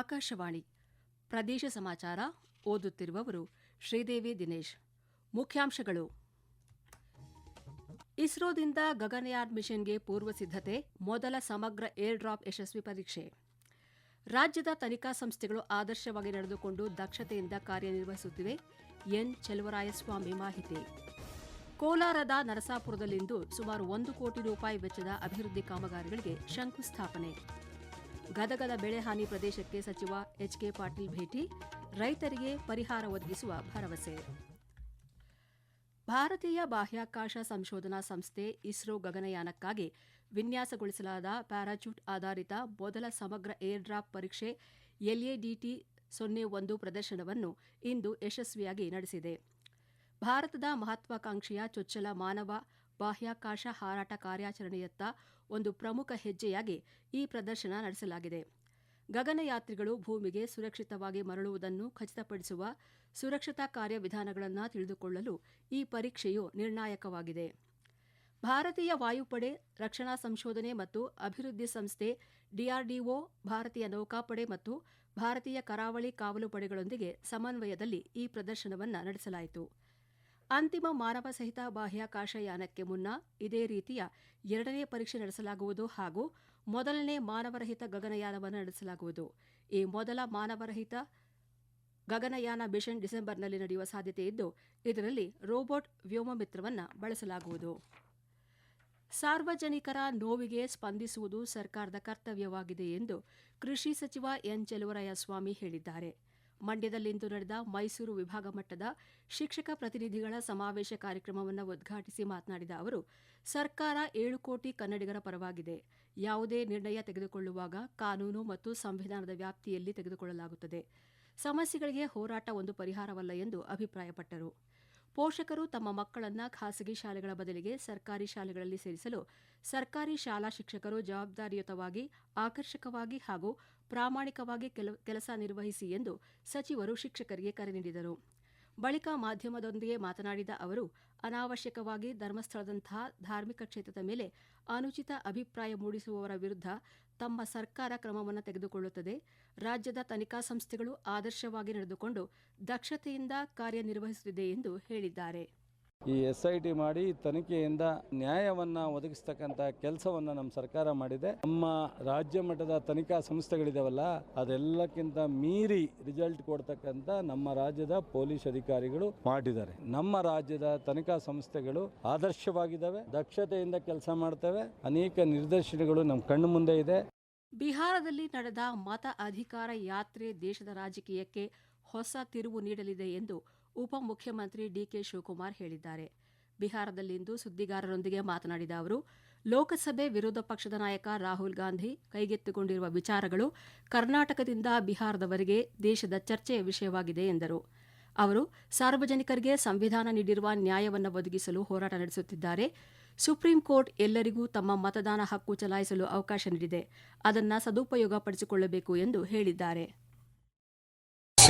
ಆಕಾಶವಾಣಿ. ಪ್ರದೇಶ ಸಮಾಚಾರ ಓದುತ್ತಿರುವವರು ಶ್ರೀದೇವಿ ದಿನೇಶ್. ಮುಖ್ಯಾಂಶಗಳು. ಇಸ್ರೋದಿಂದ ಗಗನಯಾನ್ ಮಿಷನ್ಗೆ ಪೂರ್ವ ಸಿದ್ಧತೆ, ಮೊದಲ ಸಮಗ್ರ ಏರ್ ಡ್ರಾಪ್ ಯಶಸ್ವಿ ಪರೀಕ್ಷೆ. ರಾಜ್ಯದ ತನಿಖಾ ಸಂಸ್ಥೆಗಳು ಆದರ್ಶವಾಗಿ ನಡೆದುಕೊಂಡು ದಕ್ಷತೆಯಿಂದ ಕಾರ್ಯನಿರ್ವಹಿಸುತ್ತಿವೆ. ಎನ್. ಚೆಲುವರಾಯಸ್ವಾಮಿ ಮಾಹಿತಿ. ಕೋಲಾರದ ನರಸಾಪುರದಲ್ಲಿಂದು ಸುಮಾರು ಒಂದು ಕೋಟಿ ರೂಪಾಯಿ ವೆಚ್ಚದ ಅಭಿವೃದ್ಧಿ ಕಾಮಗಾರಿಗಳಿಗೆ ಶಂಕುಸ್ಥಾಪನೆ. ಗದಗದ ಬೆಳೆ ಹಾನಿ ಪ್ರದೇಶಕ್ಕೆ ಸಚಿವ ಎಚ್ಕೆ ಪಾಟೀಲ್ ಭೇಟಿ, ರೈತರಿಗೆ ಪರಿಹಾರ ಒದಗಿಸುವ ಭರವಸೆ. ಭಾರತೀಯ ಬಾಹ್ಯಾಕಾಶ ಸಂಶೋಧನಾ ಸಂಸ್ಥೆ ಇಸ್ರೋ ಗಗನಯಾನಕ್ಕಾಗಿ ವಿನ್ಯಾಸಗೊಳಿಸಲಾದ ಪ್ಯಾರಾಚೂಟ್ ಆಧಾರಿತ ಮೊದಲ ಸಮಗ್ರ ಏರ್ ಡ್ರಾಪ್ ಪರೀಕ್ಷೆ ಎಲ್ಎಡಿಟಿ ಸೊನ್ನೆ ಒಂದು ಪ್ರದರ್ಶನವನ್ನು ಇಂದು ಯಶಸ್ವಿಯಾಗಿ ನಡೆಸಿದೆ. ಭಾರತದ ಮಹತ್ವಾಕಾಂಕ್ಷೆಯ ಚೊಚ್ಚಲ ಮಾನವ ಬಾಹ್ಯಾಕಾಶ ಹಾರಾಟ ಕಾರ್ಯಾಚರಣೆಯತ್ತ ಒಂದು ಪ್ರಮುಖ ಹೆಜ್ಜೆಯಾಗಿ ಈ ಪ್ರದರ್ಶನ ನಡೆಸಲಾಗಿದೆ. ಗಗನಯಾತ್ರಿಗಳು ಭೂಮಿಗೆ ಸುರಕ್ಷಿತವಾಗಿ ಮರಳುವುದನ್ನು ಖಚಿತಪಡಿಸುವ ಸುರಕ್ಷತಾ ಕಾರ್ಯವಿಧಾನಗಳನ್ನು ತಿಳಿದುಕೊಳ್ಳಲು ಈ ಪರೀಕ್ಷೆಯು ನಿರ್ಣಾಯಕವಾಗಿದೆ. ಭಾರತೀಯ ವಾಯುಪಡೆ, ರಕ್ಷಣಾ ಸಂಶೋಧನೆ ಮತ್ತು ಅಭಿವೃದ್ಧಿ ಸಂಸ್ಥೆ ಡಿಆರ್ಡಿಒ ಭಾರತೀಯ ನೌಕಾಪಡೆ ಮತ್ತು ಭಾರತೀಯ ಕರಾವಳಿ ಕಾವಲು ಪಡೆಗಳೊಂದಿಗೆ ಸಮನ್ವಯದಲ್ಲಿ ಈ ಪ್ರದರ್ಶನವನ್ನು ನಡೆಸಲಾಯಿತು. ಅಂತಿಮ ಮಾನವ ಸಹಿತ ಬಾಹ್ಯಾಕಾಶ ಯಾನಕ್ಕೆ ಮುನ್ನ ಇದೇ ರೀತಿಯ ಎರಡನೇ ಪರೀಕ್ಷೆ ನಡೆಸಲಾಗುವುದು ಹಾಗೂ ಮೊದಲನೇ ಮಾನವರಹಿತ ಗಗನಯಾನವನ್ನು ನಡೆಸಲಾಗುವುದು. ಈ ಮೊದಲ ಮಾನವರಹಿತ ಗಗನಯಾನ ಮಿಷನ್ ಡಿಸೆಂಬರ್ನಲ್ಲಿ ನಡೆಯುವ ಸಾಧ್ಯತೆ ಇದ್ದು, ಇದರಲ್ಲಿ ರೋಬೋಟ್ ವ್ಯೋಮಮಿತ್ರವನ್ನು ಬಳಸಲಾಗುವುದು. ಸಾರ್ವಜನಿಕರ ನೋವಿಗೆ ಸ್ಪಂದಿಸುವುದು ಸರ್ಕಾರದ ಕರ್ತವ್ಯವಾಗಿದೆ ಎಂದು ಕೃಷಿ ಸಚಿವ ಎನ್. ಚೆಲುವರಾಯಸ್ವಾಮಿ ಹೇಳಿದ್ದಾರೆ. ಮಂಡ್ಯದಲ್ಲಿಂದು ನಡೆದ ಮೈಸೂರು ವಿಭಾಗ ಮಟ್ಟದ ಶಿಕ್ಷಕ ಪ್ರತಿನಿಧಿಗಳ ಸಮಾವೇಶ ಕಾರ್ಯಕ್ರಮವನ್ನು ಉದ್ಘಾಟಿಸಿ ಮಾತನಾಡಿದ ಅವರು, ಸರ್ಕಾರ ಏಳು ಕೋಟಿ ಕನ್ನಡಿಗರ ಪರವಾಗಿದೆ. ಯಾವುದೇ ನಿರ್ಣಯ ತೆಗೆದುಕೊಳ್ಳುವಾಗ ಕಾನೂನು ಮತ್ತು ಸಂವಿಧಾನದ ವ್ಯಾಪ್ತಿಯಲ್ಲಿ ತೆಗೆದುಕೊಳ್ಳಲಾಗುತ್ತದೆ. ಸಮಸ್ಯೆಗಳಿಗೆ ಹೋರಾಟ ಒಂದು ಪರಿಹಾರವಲ್ಲ ಎಂದು ಅಭಿಪ್ರಾಯಪಟ್ಟರು. ಪೋಷಕರು ತಮ್ಮ ಮಕ್ಕಳನ್ನ ಖಾಸಗಿ ಶಾಲೆಗಳ ಬದಲಿಗೆ ಸರ್ಕಾರಿ ಶಾಲೆಗಳಲ್ಲಿ ಸೇರಿಸಲು ಸರ್ಕಾರಿ ಶಾಲಾ ಶಿಕ್ಷಕರು ಜವಾಬ್ದಾರಿಯುತವಾಗಿ, ಆಕರ್ಷಕವಾಗಿ ಹಾಗೂ ಪ್ರಾಮಾಣಿಕವಾಗಿ ಕೆಲಸ ನಿರ್ವಹಿಸಿ ಎಂದು ಸಚಿವರು ಶಿಕ್ಷಕರಿಗೆ ಕರೆ ನೀಡಿದರು. ಬಳಿಕ ಮಾಧ್ಯಮದೊಂದಿಗೆ ಮಾತನಾಡಿದ ಅವರು, ಅನಾವಶ್ಯಕವಾಗಿ ಧರ್ಮಸ್ಥಳದಂತಹ ಧಾರ್ಮಿಕ ಕ್ಷೇತ್ರದ ಮೇಲೆ ಅನುಚಿತ ಅಭಿಪ್ರಾಯ ಮೂಡಿಸುವವರ ವಿರುದ್ಧ ತಮ್ಮ ಸರ್ಕಾರ ಕ್ರಮವನ್ನು ತೆಗೆದುಕೊಳ್ಳುತ್ತದೆ. ರಾಜ್ಯದ ತನಿಖಾ ಸಂಸ್ಥೆಗಳು ಆದರ್ಶವಾಗಿ ನಡೆದುಕೊಂಡು ದಕ್ಷತೆಯಿಂದ ಕಾರ್ಯನಿರ್ವಹಿಸುತ್ತಿದೆ ಎಂದು ಹೇಳಿದ್ದಾರೆ. ಈ ಎಸ್ ಐ ಟಿ ಮಾಡಿ ತನಿಖೆಯಿಂದ ನ್ಯಾಯವನ್ನ ಒದಗಿಸ್ತಕ್ಕಂಥ ಕೆಲಸವನ್ನ ನಮ್ಮ ಸರ್ಕಾರ ಮಾಡಿದೆ. ನಮ್ಮ ರಾಜ್ಯ ಮಟ್ಟದ ತನಿಖಾ ಸಂಸ್ಥೆಗಳಿದಾವಲ್ಲ, ಅದೆಲ್ಲಕ್ಕಿಂತ ಮೀರಿ ರಿಸಲ್ಟ್ ಕೊಡ್ತಕ್ಕಂಥ ನಮ್ಮ ರಾಜ್ಯದ ಪೊಲೀಸ್ ಅಧಿಕಾರಿಗಳು ಮಾಡಿದ್ದಾರೆ. ನಮ್ಮ ರಾಜ್ಯದ ತನಿಖಾ ಸಂಸ್ಥೆಗಳು ಆದರ್ಶವಾಗಿದ್ದಾವೆ ದಕ್ಷತೆಯಿಂದ ಕೆಲಸ ಮಾಡ್ತವೆ, ಅನೇಕ ನಿರ್ದೇಶನಗಳು ನಮ್ಮ ಕಣ್ಣು ಮುಂದೆ ಇದೆ. ಬಿಹಾರದಲ್ಲಿ ನಡೆದ ಮತ ಅಧಿಕಾರ ಯಾತ್ರೆ ದೇಶದ ರಾಜಕೀಯಕ್ಕೆ ಹೊಸ ತಿರುವು ನೀಡಲಿದೆ ಎಂದು ಉಪಮುಖ್ಯಮಂತ್ರಿ ಡಿಕೆ ಶಿವಕುಮಾರ್ ಹೇಳಿದ್ದಾರೆ. ಬಿಹಾರದಲ್ಲಿಂದು ಸುದ್ದಿಗಾರರೊಂದಿಗೆ ಮಾತನಾಡಿದ ಅವರು, ಲೋಕಸಭೆ ವಿರೋಧ ಪಕ್ಷದ ನಾಯಕ ರಾಹುಲ್ ಗಾಂಧಿ ಕೈಗೆತ್ತಿಕೊಂಡಿರುವ ವಿಚಾರಗಳು ಕರ್ನಾಟಕದಿಂದ ಬಿಹಾರದವರೆಗೆ ದೇಶದ ಚರ್ಚೆಯ ವಿಷಯವಾಗಿದೆ ಎಂದರು. ಅವರು, ಸಾರ್ವಜನಿಕರಿಗೆ ಸಂವಿಧಾನ ನೀಡಿರುವ ನ್ಯಾಯವನ್ನು ಒದಗಿಸಲು ಹೋರಾಟ ನಡೆಸುತ್ತಿದ್ದಾರೆ. ಸುಪ್ರೀಂ ಕೋರ್ಟ್ ಎಲ್ಲರಿಗೂ ತಮ್ಮ ಮತದಾನ ಹಕ್ಕು ಚಲಾಯಿಸಲು ಅವಕಾಶ ನೀಡಿದೆ. ಅದನ್ನು ಸದುಪಯೋಗಪಡಿಸಿಕೊಳ್ಳಬೇಕು ಎಂದು ಹೇಳಿದ್ದಾರೆ.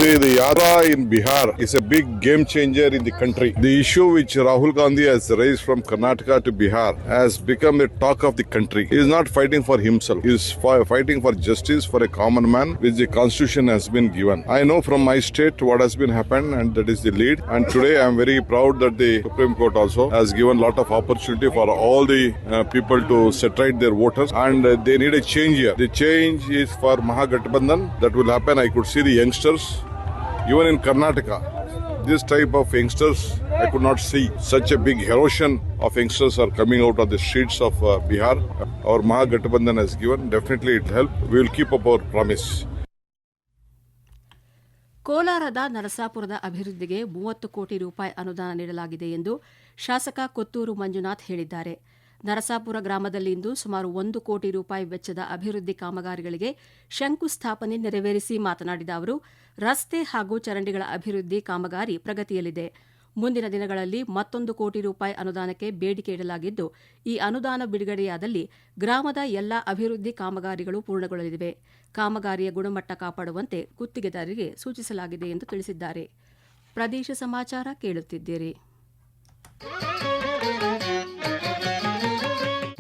Say the Yara in Bihar is a big game changer in the country. The issue which Rahul Gandhi has raised from Karnataka to Bihar has become the talk of the country. He is not fighting for himself. He is fighting for justice for a common man, which the constitution has been given. I know from my state what has been happened, and that is the lead. And today I am very proud that the Supreme Court also has given lot of opportunity for all the uh, people to set right their voters, and uh, they need a change here. The change is for Mahagathbandhan. That will happen. I could see the youngsters even in Karnataka, this type of youngsters, I could not see such a big erosion of youngsters are coming out of the streets of uh, Bihar. Our Mahagathbandhan has given, definitely it will help. We will keep up our promise. ಕೋಲಾರದ ನರಸಾಪುರದ ಅಭಿವೃದ್ಧಿಗೆ ಮೂವತ್ತು ಕೋಟಿ ರೂಪಾಯಿ ಅನುದಾನ ನೀಡಲಾಗಿದೆ ಎಂದು ಶಾಸಕ ಕೊತ್ತೂರು ಮಂಜುನಾಥ್ ಹೇಳಿದ್ದಾರೆ ನರಸಾಪುರ ಗ್ರಾಮದಲ್ಲಿಂದು ಸುಮಾರು ಒಂದು ಕೋಟಿ ರೂಪಾಯಿ ವೆಚ್ಚದ ಅಭಿವೃದ್ಧಿ ಕಾಮಗಾರಿಗಳಿಗೆ ಶಂಕುಸ್ಥಾಪನೆ ನೆರವೇರಿಸಿ ಮಾತನಾಡಿದ ಅವರು, ರಸ್ತೆ ಹಾಗೂ ಚರಂಡಿಗಳ ಅಭಿವೃದ್ಧಿ ಕಾಮಗಾರಿ ಪ್ರಗತಿಯಲ್ಲಿದೆ. ಮುಂದಿನ ದಿನಗಳಲ್ಲಿ ಮತ್ತೊಂದು ಕೋಟಿ ರೂಪಾಯಿ ಅನುದಾನಕ್ಕೆ ಬೇಡಿಕೆ ಇಡಲಾಗಿದ್ದು, ಈ ಅನುದಾನ ಬಿಡುಗಡೆಯಾದಲ್ಲಿ ಗ್ರಾಮದ ಎಲ್ಲ ಅಭಿವೃದ್ಧಿ ಕಾಮಗಾರಿಗಳು ಪೂರ್ಣಗೊಳ್ಳಲಿವೆ. ಕಾಮಗಾರಿಯ ಗುಣಮಟ್ಟ ಕಾಪಾಡುವಂತೆ ಗುತ್ತಿಗೆದಾರರಿಗೆ ಸೂಚಿಸಲಾಗಿದೆ ಎಂದು ತಿಳಿಸಿದ್ದಾರೆ. ಪ್ರದೇಶ ಸಮಾಚಾರ ಕೇಳುತ್ತಿದ್ದೀರಿ.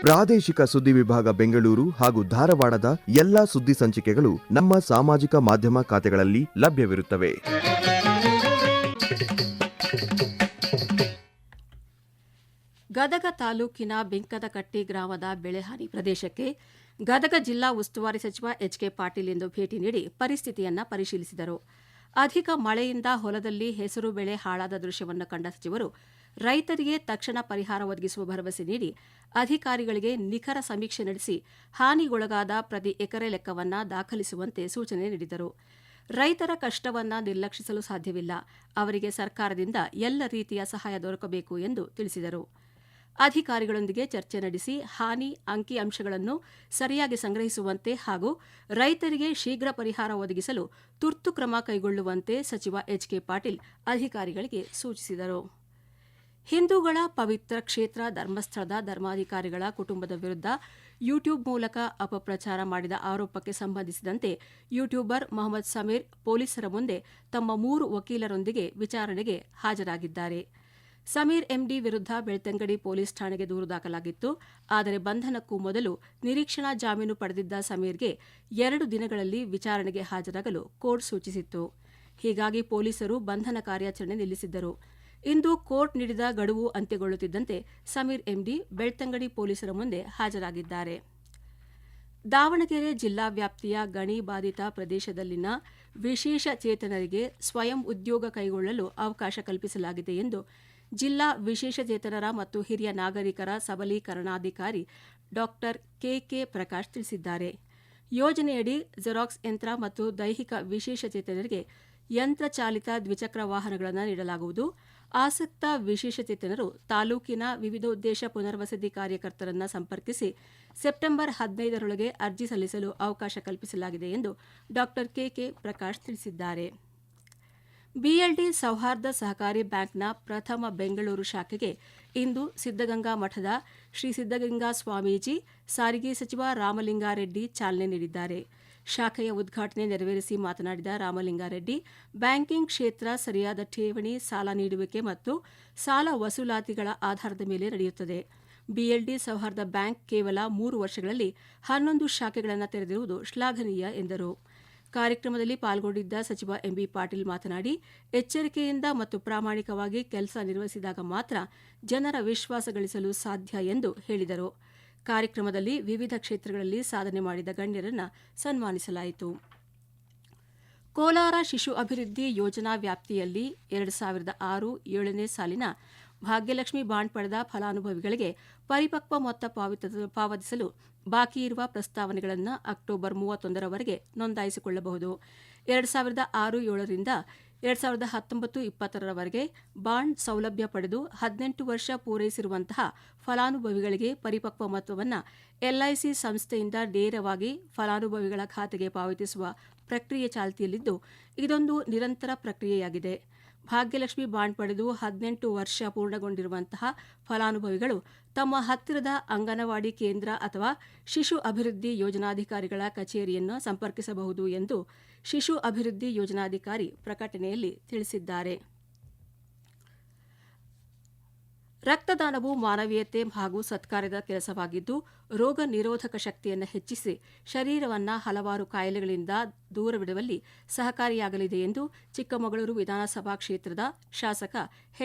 ಪ್ರಾದೇಶಿಕ ಸುದ್ದಿ ವಿಭಾಗ ಬೆಂಗಳೂರು ಹಾಗೂ ಧಾರವಾಡದ ಎಲ್ಲಾ ಸುದ್ದಿ ಸಂಚಿಕೆಗಳು ನಮ್ಮ ಸಾಮಾಜಿಕ ಮಾಧ್ಯಮ ಖಾತೆಗಳಲ್ಲಿ ಲಭ್ಯವಿರುತ್ತವೆ. ಗದಗ ತಾಲೂಕಿನ ಬೆಂಕದಕಟ್ಟಿ ಗ್ರಾಮದ ಬೆಳೆಹಾನಿ ಪ್ರದೇಶಕ್ಕೆ ಗದಗ ಜಿಲ್ಲಾ ಉಸ್ತುವಾರಿ ಸಚಿವ ಎಚ್ ಕೆ ಪಾಟೀಲ್ ಇಂದು ಭೇಟಿ ನೀಡಿ ಪರಿಸ್ಥಿತಿಯನ್ನು ಪರಿಶೀಲಿಸಿದರು. ಅಧಿಕ ಮಳೆಯಿಂದ ಹೊಲದಲ್ಲಿ ಹೆಸರು ಬೆಳೆ ಹಾಳಾದ ದೃಶ್ಯವನ್ನು ಕಂಡ ಸಚಿವರು, ರೈತರಿಗೆ ತಕ್ಷಣ ಪರಿಹಾರ ಒದಗಿಸುವ ಭರವಸೆ ನೀಡಿ ಅಧಿಕಾರಿಗಳಿಗೆ ನಿಖರ ಸಮೀಕ್ಷೆ ನಡೆಸಿ ಹಾನಿಗೊಳಗಾದ ಪ್ರತಿ ಎಕರೆ ಲೆಕ್ಕವನ್ನ ದಾಖಲಿಸುವಂತೆ ಸೂಚನೆ ನೀಡಿದರು. ರೈತರ ಕಷ್ಟವನ್ನ ನಿರ್ಲಕ್ಷಿಸಲು ಸಾಧ್ಯವಿಲ್ಲ. ಅವರಿಗೆ ಸರ್ಕಾರದಿಂದ ಎಲ್ಲ ರೀತಿಯ ಸಹಾಯ ದೊರಕಬೇಕು ಎಂದು ತಿಳಿಸಿದರು. ಅಧಿಕಾರಿಗಳೊಂದಿಗೆ ಚರ್ಚೆ ನಡೆಸಿ ಹಾನಿ ಅಂಕಿಅಂಶಗಳನ್ನು ಸರಿಯಾಗಿ ಸಂಗ್ರಹಿಸುವಂತೆ ಹಾಗೂ ರೈತರಿಗೆ ಶೀಘ್ರ ಪರಿಹಾರ ಒದಗಿಸಲು ತುರ್ತು ಕ್ರಮ ಕೈಗೊಳ್ಳುವಂತೆ ಸಚಿವ ಎಚ್ ಕೆ ಪಾಟೀಲ್ ಅಧಿಕಾರಿಗಳಿಗೆ ಸೂಚಿಸಿದರು. ಹಿಂದೂಗಳ ಪವಿತ್ರ ಕ್ಷೇತ್ರ, ಧರ್ಮಸ್ಥಳದ ಧರ್ಮಾಧಿಕಾರಿಗಳ ಕುಟುಂಬದ ವಿರುದ್ಧ ಯೂಟ್ಯೂಬ್ ಮೂಲಕ ಅಪಪ್ರಚಾರ ಮಾಡಿದ ಆರೋಪಕ್ಕೆ ಸಂಬಂಧಿಸಿದಂತೆ ಯೂಟ್ಯೂಬರ್ ಮೊಹಮ್ಮದ್ ಸಮೀರ್ ಪೊಲೀಸರ ಮುಂದೆ ತಮ್ಮ ಮೂರು ವಕೀಲರೊಂದಿಗೆ ವಿಚಾರಣೆಗೆ ಹಾಜರಾಗಿದ್ದಾರೆ. ಸಮೀರ್ ಎಂಡಿ ವಿರುದ್ಧ ಬೆಳ್ತಂಗಡಿ ಪೊಲೀಸ್ ಠಾಣೆಗೆ ದೂರು ದಾಖಲಾಗಿತ್ತು. ಆದರೆ ಬಂಧನಕ್ಕೂ ಮೊದಲು ನಿರೀಕ್ಷಣಾ ಜಾಮೀನು ಪಡೆದಿದ್ದ ಸಮೀರ್ಗೆ ಎರಡು ದಿನಗಳಲ್ಲಿ ವಿಚಾರಣೆಗೆ ಹಾಜರಾಗಲು ಕೋರ್ಟ್ ಸೂಚಿಸಿತ್ತು. ಹೀಗಾಗಿ ಪೊಲೀಸರು ಬಂಧನ ಕಾರ್ಯಾಚರಣೆ ನಿಲ್ಲಿಸಿದ್ದರು. ಇಂದು ಕೋರ್ಟ್ ನೀಡಿದ ಗಡುವು ಅಂತ್ಯಗೊಳ್ಳುತ್ತಿದ್ದಂತೆ ಸಮೀರ್ ಎಂಡಿ ಬೆಳ್ತಂಗಡಿ ಪೊಲೀಸರ ಮುಂದೆ ಹಾಜರಾಗಿದ್ದಾರೆ. ದಾವಣಗೆರೆ ಜಿಲ್ಲಾ ವ್ಯಾಪ್ತಿಯ ಗಣಿ ಬಾಧಿತ ಪ್ರದೇಶದಲ್ಲಿನ ವಿಶೇಷ ಚೇತನರಿಗೆ ಸ್ವಯಂ ಉದ್ಯೋಗ ಕೈಗೊಳ್ಳಲು ಅವಕಾಶ ಕಲ್ಪಿಸಲಾಗಿದೆ ಎಂದು ಜಿಲ್ಲಾ ವಿಶೇಷಚೇತನರ ಮತ್ತು ಹಿರಿಯ ನಾಗರಿಕರ ಸಬಲೀಕರಣಾಧಿಕಾರಿ ಡಾಕ್ಟರ್ ಕೆಕೆ ಪ್ರಕಾಶ್ ತಿಳಿಸಿದ್ದಾರೆ. ಯೋಜನೆಯಡಿ ಜೆರಾಕ್ಸ್ ಯಂತ್ರ ಮತ್ತು ದೈಹಿಕ ವಿಶೇಷಚೇತನರಿಗೆ ಯಂತ್ರಚಾಲಿತ ದ್ವಿಚಕ್ರ ವಾಹನಗಳನ್ನು ನೀಡಲಾಗುವುದು. ಆಸಕ್ತ ವಿಶೇಷಚೇತನರು ತಾಲೂಕಿನ ವಿವಿಧೋದ್ದೇಶ ಪುನರ್ವಸತಿ ಕಾರ್ಯಕರ್ತರನ್ನು ಸಂಪರ್ಕಿಸಿ ಸೆಪ್ಟೆಂಬರ್ ಹದಿನೈದರೊಳಗೆ ಅರ್ಜಿ ಸಲ್ಲಿಸಲು ಅವಕಾಶ ಕಲ್ಪಿಸಲಾಗಿದೆ ಎಂದು ಡಾಕ್ಟರ್ ಕೆಕೆ ಪ್ರಕಾಶ್ ತಿಳಿಸಿದ್ದಾರೆ. ಬಿಎಲ್ಡಿ ಸೌಹಾರ್ದ ಸಹಕಾರಿ ಬ್ಯಾಂಕ್ನ ಪ್ರಥಮ ಬೆಂಗಳೂರು ಶಾಖೆಗೆ ಇಂದು ಸಿದ್ದಗಂಗಾ ಮಠದ ಶ್ರೀ ಸಿದ್ದಗಂಗಾ ಸ್ವಾಮೀಜಿ, ಸಾರಿಗೆ ಸಚಿವ ರಾಮಲಿಂಗಾರೆಡ್ಡಿ ಚಾಲನೆ ನೀಡಿದ್ದಾರೆ. ಶಾಖೆಯ ಉದ್ಘಾಟನೆ ನೆರವೇರಿಸಿ ಮಾತನಾಡಿದ ರಾಮಲಿಂಗಾರೆಡ್ಡಿ, ಬ್ಯಾಂಕಿಂಗ್ ಕ್ಷೇತ್ರ ಸರಿಯಾದ ಠೇವಣಿ, ಸಾಲ ನೀಡುವಿಕೆ ಮತ್ತು ಸಾಲ ವಸೂಲಾತಿಗಳ ಆಧಾರದ ಮೇಲೆ ನಡೆಯುತ್ತದೆ. ಬಿಎಲ್ಡಿ ಸೌಹಾರ್ದ ಬ್ಯಾಂಕ್ ಕೇವಲ ಮೂರು ವರ್ಷಗಳಲ್ಲಿ ಹನ್ನೊಂದು ಶಾಖೆಗಳನ್ನು ತೆರೆದಿರುವುದು ಶ್ಲಾಘನೀಯ ಎಂದರು. ಕಾರ್ಯಕ್ರಮದಲ್ಲಿ ಪಾಲ್ಗೊಂಡಿದ್ದ ಸಚಿವ ಎಂಬಿ ಪಾಟೀಲ್ ಮಾತನಾಡಿ, ಎಚ್ಚರಿಕೆಯಿಂದ ಮತ್ತು ಪ್ರಾಮಾಣಿಕವಾಗಿ ಕೆಲಸ ನಿರ್ವಹಿಸಿದಾಗ ಮಾತ್ರ ಜನರ ವಿಶ್ವಾಸ ಗಳಿಸಲು ಸಾಧ್ಯ ಎಂದು ಹೇಳಿದರು. ಕಾರ್ಯಕ್ರಮದಲ್ಲಿ ವಿವಿಧ ಕ್ಷೇತ್ರಗಳಲ್ಲಿ ಸಾಧನೆ ಮಾಡಿದ ಗಣ್ಯರನ್ನು ಸನ್ಮಾನಿಸಲಾಯಿತು. ಕೋಲಾರ ಶಿಶು ಅಭಿವೃದ್ಧಿ ಯೋಜನಾ ವ್ಯಾಪ್ತಿಯಲ್ಲಿ ಎರಡು ಸಾವಿರದ ಆರು ಏಳನೇ ಸಾಲಿನ ಭಾಗ್ಯಲಕ್ಷ್ಮಿ ಬಾಂಡ್ ಪಡೆದ ಫಲಾನುಭವಿಗಳಿಗೆ ಪರಿಪಕ್ವ ಮೊತ್ತ ಪಾವತಿ- ಪಾವತಿಸಲು ಬಾಕಿ ಇರುವ ಪ್ರಸ್ತಾವನೆಗಳನ್ನು ಅಕ್ಟೋಬರ್ ಮೂವತ್ತೊಂದರವರೆಗೆ ನೋಂದಾಯಿಸಿಕೊಳ್ಳಬಹುದು. ಎರಡು ಸಾವಿರದ ಆರು ಏಳರಿಂದ ಎರಡು ಸಾವಿರದ ಹತ್ತೊಂಬತ್ತು ಇಪ್ಪತ್ತರವರೆಗೆ ಬಾಂಡ್ ಸೌಲಭ್ಯ ಪಡೆದು ಹದಿನೆಂಟು ವರ್ಷ ಪೂರೈಸಿರುವಂತಹ ಫಲಾನುಭವಿಗಳಿಗೆ ಪರಿಪಕ್ವ ಮೊತ್ತವನ್ನು ಎಲ್ಐಸಿ ಸಂಸ್ಥೆಯಿಂದ ನೇರವಾಗಿ ಫಲಾನುಭವಿಗಳ ಖಾತೆಗೆ ಪಾವತಿಸುವ ಪ್ರಕ್ರಿಯೆ ಚಾಲ್ತಿಯಲ್ಲಿದ್ದು, ಇದೊಂದು ನಿರಂತರ ಪ್ರಕ್ರಿಯೆಯಾಗಿದೆ. ಭಾಗ್ಯಲಕ್ಷ್ಮಿ ಬಾಂಡ್ ಪಡೆದು ಹದಿನೆಂಟು ವರ್ಷ ಪೂರ್ಣಗೊಂಡಿರುವಂತಹ ಫಲಾನುಭವಿಗಳು ತಮ್ಮ ಹತ್ತಿರದ ಅಂಗನವಾಡಿ ಕೇಂದ್ರ ಅಥವಾ ಶಿಶು ಅಭಿವೃದ್ಧಿ ಯೋಜನಾಧಿಕಾರಿಗಳ ಕಚೇರಿಯನ್ನು ಸಂಪರ್ಕಿಸಬಹುದು ಎಂದು ಶಿಶು ಅಭಿವೃದ್ಧಿ ಯೋಜನಾಧಿಕಾರಿ ಪ್ರಕಟಣೆಯಲ್ಲಿ ತಿಳಿಸಿದ್ದಾರೆ. ರಕ್ತದಾನವು ಮಾನವೀಯತೆ ಹಾಗೂ ಸತ್ಕಾರದ ಕೆಲಸವಾಗಿದ್ದು, ರೋಗ ನಿರೋಧಕ ಶಕ್ತಿಯನ್ನು ಹೆಚ್ಚಿಸಿ ಶರೀರವನ್ನು ಹಲವಾರು ಕಾಯಿಲೆಗಳಿಂದ ದೂರವಿಡುವಲ್ಲಿ ಸಹಕಾರಿಯಾಗಲಿದೆ ಎಂದು ಚಿಕ್ಕಮಗಳೂರು ವಿಧಾನಸಭಾ ಕ್ಷೇತ್ರದ ಶಾಸಕ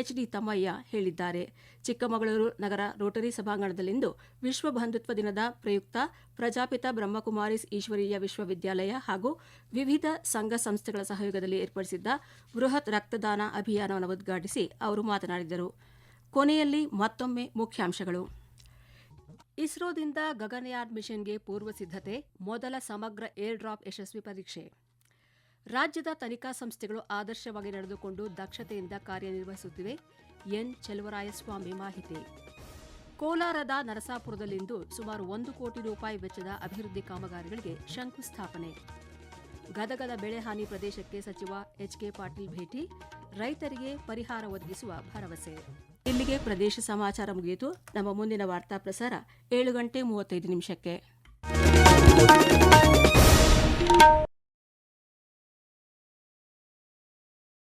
ಎಚ್ ಡಿ ತಮ್ಮಯ್ಯ ಹೇಳಿದ್ದಾರೆ. ಚಿಕ್ಕಮಗಳೂರು ನಗರ ರೋಟರಿ ಸಭಾಂಗಣದಲ್ಲಿಂದು ವಿಶ್ವ ಬಂಧುತ್ವ ದಿನದ ಪ್ರಯುಕ್ತ ಪ್ರಜಾಪಿತ ಬ್ರಹ್ಮಕುಮಾರಿಸ್ ಈಶ್ವರೀಯ ವಿಶ್ವವಿದ್ಯಾಲಯ ಹಾಗೂ ವಿವಿಧ ಸಂಘ ಸಂಸ್ಥೆಗಳ ಸಹಯೋಗದಲ್ಲಿ ಏರ್ಪಡಿಸಿದ್ದ ಬೃಹತ್ ರಕ್ತದಾನ ಅಭಿಯಾನವನ್ನು ಉದ್ಘಾಟಿಸಿ ಅವರು ಮಾತನಾಡಿದರು. ಕೊನೆಯಲ್ಲಿ ಮತ್ತೊಮ್ಮೆ ಮುಖ್ಯಾಂಶಗಳು. ಇಸ್ರೋದಿಂದ ಗಗನಯಾನ್ ಮಿಷನ್ಗೆ ಪೂರ್ವ ಸಿದ್ಧತೆ, ಮೊದಲ ಸಮಗ್ರ ಏರ್ ಡ್ರಾಪ್ ಯಶಸ್ವಿ ಪರೀಕ್ಷೆ. ರಾಜ್ಯದ ತನಿಖಾ ಸಂಸ್ಥೆಗಳು ಆದರ್ಶವಾಗಿ ನಡೆದುಕೊಂಡು ದಕ್ಷತೆಯಿಂದ ಕಾರ್ಯನಿರ್ವಹಿಸುತ್ತಿವೆ. ಎನ್. ಚೆಲುವರಾಯಸ್ವಾಮಿ ಮಾಹಿತಿ. ಕೋಲಾರದ ನರಸಾಪುರದಲ್ಲಿಂದು ಸುಮಾರು ಒಂದು ಕೋಟಿ ರೂಪಾಯಿ ವೆಚ್ಚದ ಅಭಿವೃದ್ಧಿ ಕಾಮಗಾರಿಗಳಿಗೆ ಶಂಕುಸ್ಥಾಪನೆ. ಗದಗದ ಬೆಳೆಹಾನಿ ಪ್ರದೇಶಕ್ಕೆ ಸಚಿವ ಎಚ್ಕೆ ಪಾಟೀಲ್ ಭೇಟಿ, ರೈತರಿಗೆ ಪರಿಹಾರ ಒದಗಿಸುವ ಭರವಸೆ. ಇಲ್ಲಿಗೆ ಪ್ರದೇಶ ಸಮಾಚಾರ ಮುಗಿಯಿತು. ನಮ್ಮ ಮುಂದಿನ ವಾರ್ತಾ ಪ್ರಸಾರ ಏಳು ಗಂಟೆ ಮೂವತ್ತೈದು ನಿಮಿಷಕ್ಕೆ.